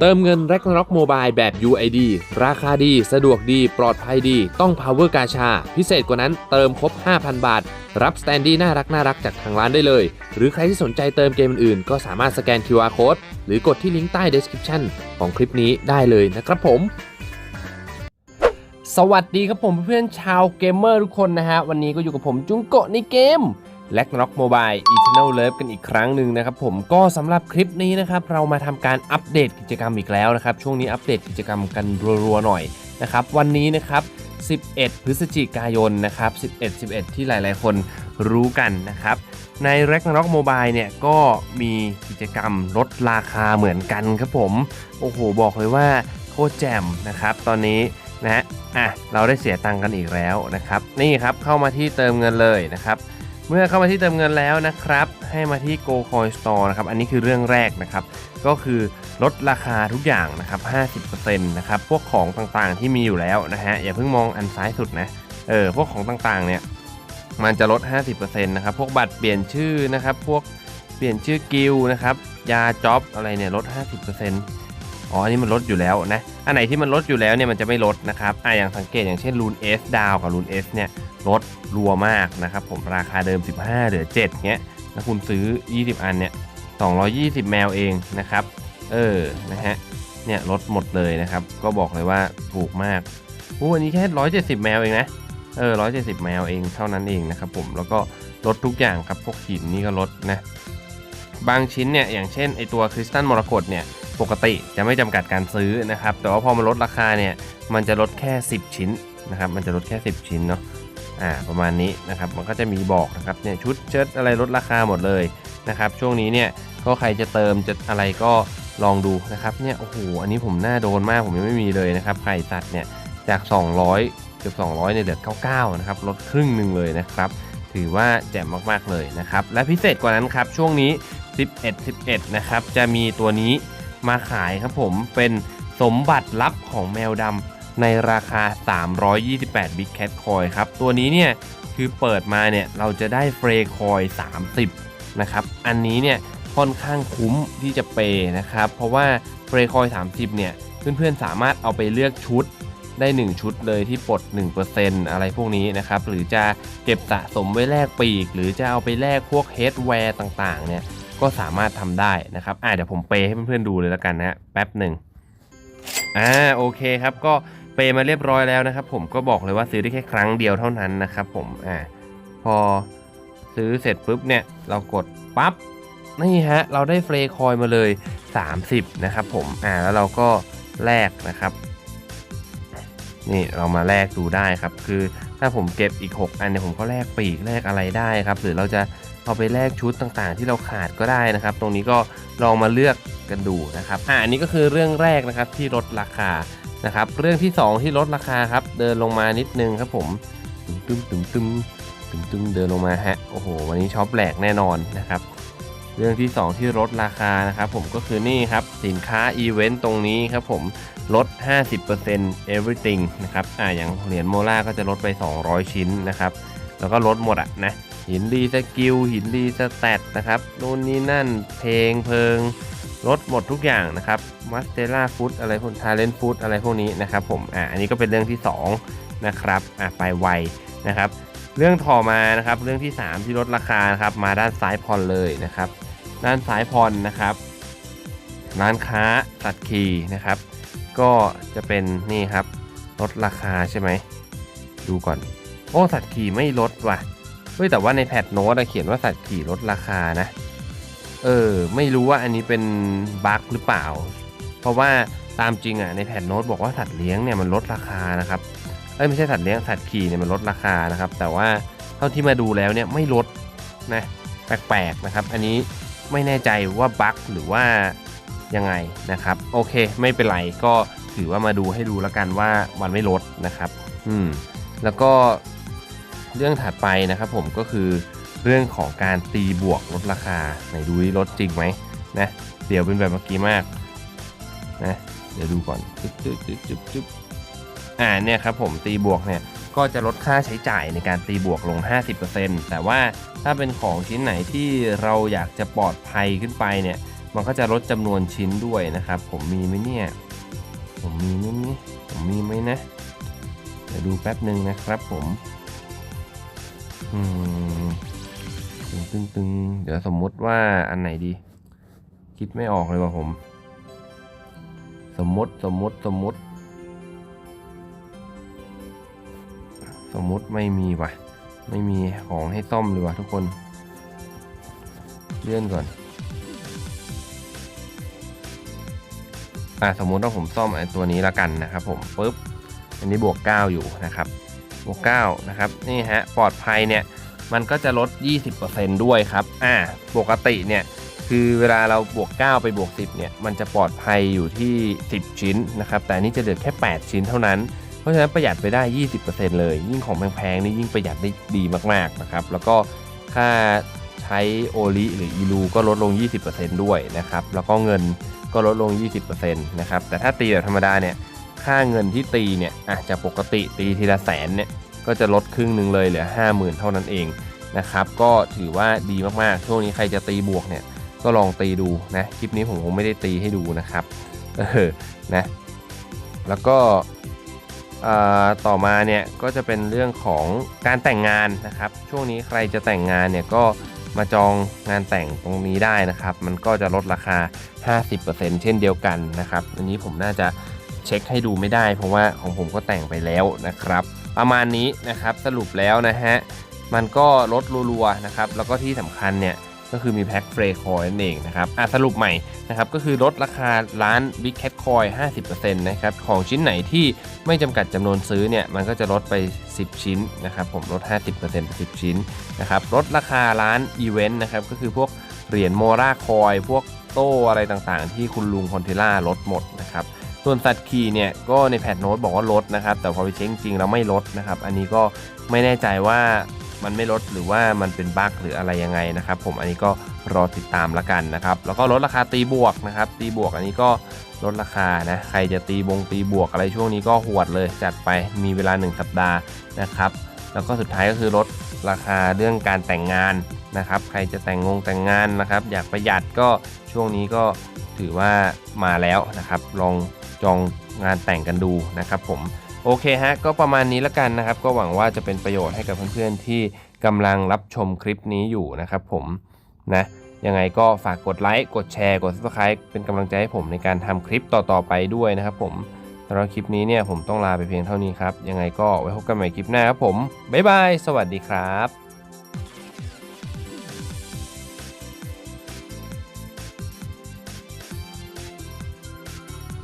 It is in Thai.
เติมเงิน r a g n a r o k Mobile แบบ UID ราคาดี สะดวกดี ปลอดภัยดี ต้อง Power กาชา พิเศษกว่านั้นเติมครบ 5,000 บาท รับสแตนดี้น่ารักน่ารักจากทางร้านได้เลย หรือใครที่สนใจเติมเกมอื่นๆ ก็สามารถสแกน QR Code หรือกดที่ลิงก์ใต้ description ของคลิปนี้ได้เลยนะครับผม สวัสดีครับผมเพื่อนชาวเกมเมอร์ทุกคนนะฮะ วันนี้ก็อยู่กับผมจุงโกะในเกม l a g n a r o k Mobile Eternal Love กันอีกครั้งหนึ่งนะครับผมก็สำหรับคลิปนี้นะครับเรามาทำการอัปเดตกิจกรรมอีกแล้วนะครับ ช่วงนี้อัปเดตกิจกรรมกันรัวๆหน่อยนะครับวันนี้นะครับ 11 พฤศจิกายนนะครับ 11 11 ที่หลายๆ คนรู้กันนะครับ ใน r a g n a r o k Mobile เนี่ยก็มีกิจกรรมลดราคาเหมือนกันครับผม โอ้โห บอกเลยว่าโคตรแจ่มนะครับ ตอนนี้นะฮะอะเราได้เสียตังค์กันอีกแล้วนะครับ นี่ครับเข้ามาที่เติมเงินเลยนะครับ เมื่อเข้ามาที่เติมเงินแล้วนะครับ ให้มาที่ Go Coin Store นะครับ อันนี้คือเรื่องแรกนะครับ ก็คือลดราคาทุกอย่างนะครับ 50%นะครับ พวกของต่างๆที่มีอยู่แล้วนะฮะ อย่าเพิ่งมองอันซ้ายสุดนะ เออ พวกของต่างๆเนี่ย มันจะลด 50%นะครับ พวกบัตรเปลี่ยนชื่อนะครับ พวกเปลี่ยนชื่อกิลนะครับ ยาจ็อบอะไรเนี่ยลด 50% อ๋ออันนี้มันลดอยู่แล้วนะ อันไหนที่มันลดอยู่แล้วเนี่ยมันจะไม่ลดนะครับอะอย่างสังเกตอย่างเช่นรูน S ดาวกับรูน S เนี่ยลดรัวมากนะครับผมราคาเดิม 15 เหลือ 7เงี้ยแล้วคุณซื้อ 20 อันเนี่ย 220 แมวเองนะครับ เออ นะฮะ เนี่ยลดหมดเลยนะครับ ก็บอกเลยว่าถูกมากอู้อันนี้แค่ 170 แมวเองนะ เออ 170 แมวเองเท่านั้นเองนะครับผม แล้วก็ลดทุกอย่างครับ พวกหินนี่ก็ลดนะ บางชิ้นเนี่ย อย่างเช่นไอตัวคริสตัลมรกตเนี่ย ปกติจะไม่จำกัดการซื้อนะครับ แต่ว่าพอมันลดราคาเนี่ย มันจะลดแค่ 10 ชิ้นนะครับ มันจะลดแค่ 10 ชิ้นเนาะ อ่า ประมาณนี้นะครับ มันก็จะมีบอกนะครับ เนี่ยชุดเชิ้ตอะไรลดราคาหมดเลยนะครับ ช่วงนี้เนี่ยก็ใครจะเติมจะอะไรก็ลองดูนะครับ เนี่ย โอ้โห อันนี้ผมน่าโดนมาก ผมยังไม่มีเลยนะครับ ไข่ตัดเนี่ย จาก 200 เกือบ 200เนี่ยเหลือ 99 นะครับ ลดครึ่งหนึ่งเลยนะครับถือว่าแจ่มมาก ๆ เลยนะครับ และพิเศษกว่านั้นครับ ช่วงนี้ 11 11 นะครับ จะมีตัวนี้ มาขายครับผมเป็นสมบัติลับของแมวดำในราคา 328 Big Cat Coin ครับ ตัวนี้เนี่ยคือเปิดมาเนี่ยเราจะได้เฟรคอย 30 นะครับ อันนี้เนี่ยค่อนข้างคุ้มที่จะเปนะครับ เพราะว่าเฟรคอย 30 เนี่ยเพื่อนๆสามารถเอาไปเลือกชุดได้ 1 ชุดเลยที่ปลด 1%อะไรพวกนี้นะครับ หรือจะเก็บสะสมไว้แลกปีก หรือจะเอาไปแลกพวกเฮดแวร์ต่างๆเนี่ย ก็สามารถทำได้นะครับอ่าเดี๋ยวผมเปย์ให้เพื่อนๆดูเลยแล้วกันนะแป๊บหนึ่งอ่าโอเคครับก็เปย์มาเรียบร้อยแล้วนะครับ ผมก็บอกเลยว่าซื้อได้แค่ครั้งเดียวเท่านั้นนะครับ ผมอ่าพอซื้อเสร็จปุ๊บเนี่ยเรากดปั๊บนี่ฮะเราได้เฟรคอยมาเลย 30 นะครับ ผมอ่าแล้วเราก็แลกนะครับ นี่เรามาแลกดูได้ครับ คือถ้าผมเก็บอีก 6 อันเนี่ยผมก็แลกปีกแลกอะไรได้ครับ หรือเราจะ เอาไปแลกชุดต่างๆ ที่เราขาดก็ได้นะครับ ตรงนี้ก็ลองมาเลือกกันดูนะครับอ่าอันนี้ก็คือเรื่องแรกนะครับที่ลดราคานะครับ เรื่องที่ 2 ที่ลดราคาครับ เดินลงมานิดนึงครับผมตึ้มตึ้มตึ้มตึ้มตึ้มเดินลงมาฮะโอ้โหวันนี้ช็อปแหลกแน่นอนนะครับ เรื่องที่ 2 ที่ลดราคานะครับผมก็คือนี่ครับสินค้าอีเวนต์ตรงนี้ครับผมลด 50% everything นะครับอ่าอย่างเหรียญโมล่าก็จะลดไป 200 ชิ้นนะครับ แล้วก็ลดหมดอะนะ หินรีสกิลหินรีสแตทนะครับนู่นนี่นั่นเพลงเพลิงลดหมดทุกอย่างนะครับมัสเตล่าฟูดอะไรพวกทาเลนฟูดอะไรพวกนี้นะครับผมอ่าอันนี้ก็เป็นเรื่องที่2นะครับอ่าไปไวนะครับเรื่องต่อมานะครับเรื่องที่ 3 ที่ลดราคาครับมาด้านซ้ายพรเลยนะครับ ด้านซ้ายพรนะครับ ร้านค้าตัดคีนะครับ ก็จะเป็นนี่ครับลดราคาใช่ไหมดูก่อน โอ้สัตว์ขี่ไม่ลดว่ะ เฮ้ยแต่ว่าในแพทโน้ตเขียนว่าสัตว์ขี่ลดราคานะ เออ ไม่รู้ว่าอันนี้เป็นบั๊กหรือเปล่า เพราะว่าตามจริงอะในแพทโน้ตบอกว่าสัตว์เลี้ยงเนี่ยมันลดราคานะครับเอ้ยไม่ใช่สัตว์เลี้ยงสัตว์ขี่เนี่ยมันลดราคานะครับ แต่ว่าเท่าที่มาดูแล้วเนี่ยไม่ลดนะแปลกๆนะครับ อันนี้ไม่แน่ใจว่าบั๊กหรือว่ายังไงนะครับ โอเค ไม่เป็นไรก็ถือว่ามาดูให้ดูแล้วกันว่ามันไม่ลดนะครับ อืมแล้วก็ เรื่องถัดไปนะครับผมก็คือเรื่องของการตีบวกลดราคาไหนดูดิลดจริงไหมนะเดี๋ยวเป็นแบบเมื่อกี้มากนะเดี๋ยวดูก่อนจุ๊บจุ๊บจุ๊บจุ๊บจุ๊บอ่าเนี่ยครับผมตีบวกเนี่ยก็จะลดค่าใช้จ่ายในการตีบวกลง 50%แต่ว่าถ้าเป็นของชิ้นไหนที่เราอยากจะปลอดภัยขึ้นไปเนี่ยมันก็จะลดจำนวนชิ้นด้วยนะครับ ผมมีไหมเนี่ยผมมีไหมเนี่ยผมมีไหมนะ เดี๋ยวดูแป๊บหนึ่งนะครับผม อืมตึงตึงตึงเดี๋ยวสมมติว่าอันไหนดี คิดไม่ออกเลยว่าผม สมมติสมมติสมมติ สมมติไม่มีว่ะ ไม่มีของให้ซ่อมเลยว่ะทุกคน เลื่อนก่อน อะสมมติว่าผมซ่อมไอ้ตัวนี้ละกันนะครับผมปุ๊บอันนี้บวก 9 อยู่นะครับ บวก9นะครับนี่ฮะปลอดภัยเนี่ยมันก็จะลด 20%ด้วยครับอ่าปกติเนี่ยคือเวลาเราบวก 9 ไปบวก 10เนี่ยมันจะปลอดภัยอยู่ที่ 10 ชิ้นนะครับแต่นนี้จะเหลือแค่ 8 ชิ้นเท่านั้น เพราะฉะนั้นประหยัดไปได้ 20%เลย ยิ่งของแพงๆนี่ยิ่งประหยัดได้ดีมากๆนะครับแล้วก็ค่าใช้โอลิหรืออีลูก็ลดลง 20%ด้วยนะครับแล้วก็เงินก็ลดลง 20%นะครับแต่ถ้าตีแบบธรรมดาเนี่ย ค่าเงินที่ตีเนี่ยอะจากปกติตีทีละแสนเนี่ยก็จะลดครึ่งหนึ่งเลยเหลือ 50,000 เท่านั้นเองนะครับก็ถือว่าดีมากๆ ช่วงนี้ใครจะตีบวกเนี่ยก็ลองตีดูนะคลิปนี้ผมคงไม่ได้ตีให้ดูนะครับเออนะแล้วก็ต่อมาเนี่ยก็จะเป็นเรื่องของการแต่งงานนะครับ ช่วงนี้ใครจะแต่งงานเนี่ยก็มาจองงานแต่งตรงนี้ได้นะครับ มันก็จะลดราคา 50%เช่นเดียวกันนะครับ อันนี้ผมน่าจะ เช็คให้ดูไม่ได้ เพราะว่าของผมก็แต่งไปแล้วนะครับ ประมาณนี้นะครับสรุปแล้วนะฮะมันก็ลดรัวๆนะครับแล้วก็ที่สำคัญเนี่ยก็คือมีแพ็คเฟรคอยนั่นเองนะครับอะสรุปใหม่นะครับก็คือลดราคาร้าน Big Cat Coin 50%นะครับของชิ้นไหนที่ไม่จำกัดจำนวนซื้อเนี่ยมันก็จะลดไป 10 ชิ้นนะครับผมลด 50%ไป10 ชิ้นนะครับลดราคาร้านอีเวนต์นะครับก็คือพวกเหรียญโมราคอย พวกโต้อะไรต่างๆ ที่คุณลุงคอนเทล่าลดหมดนะครับ ส่วนสัตว์ขี่เนี่ยก็ในแพทโน้ตบอกว่าลดนะครับ แต่พอไปเช็คจริงๆแล้วไม่ลดนะครับ อันนี้ก็ไม่แน่ใจว่ามันไม่ลดหรือว่ามันเป็นบั๊กหรืออะไรยังไงนะครับ ผมอันนี้ก็รอติดตามละกันนะครับ แล้วก็ลดราคาตีบวกนะครับ ตีบวกอันนี้ก็ลดราคานะใครจะตีบงตีบวกอะไรช่วงนี้ก็หวดเลยจัดไปมีเวลา 1 สัปดาห์นะครับ แล้วก็สุดท้ายก็คือลดราคาเรื่องการแต่งงานนะครับ ใครจะแต่งงงแต่งงานนะครับ อยากประหยัดก็ช่วงนี้ก็ถือว่ามาแล้วนะครับ ลอง จองงานแต่งกันดูนะครับผมโอเคฮะก็ประมาณนี้ละกันนะครับ ก็หวังว่าจะเป็นประโยชน์ให้กับเพื่อนๆที่กำลังรับชมคลิปนี้อยู่นะครับผมนะยังไงก็ฝากกดไลค์กดแชร์กด subscribe เป็นกำลังใจให้ผมในการทำคลิปต่อๆไปด้วยนะครับผมสำหรับคลิปนี้เนี่ยผมต้องลาไปเพียงเท่านี้ครับ ยังไงก็ไว้พบกันใหม่คลิปหน้าครับผม บ๊ายบาย สวัสดีครับ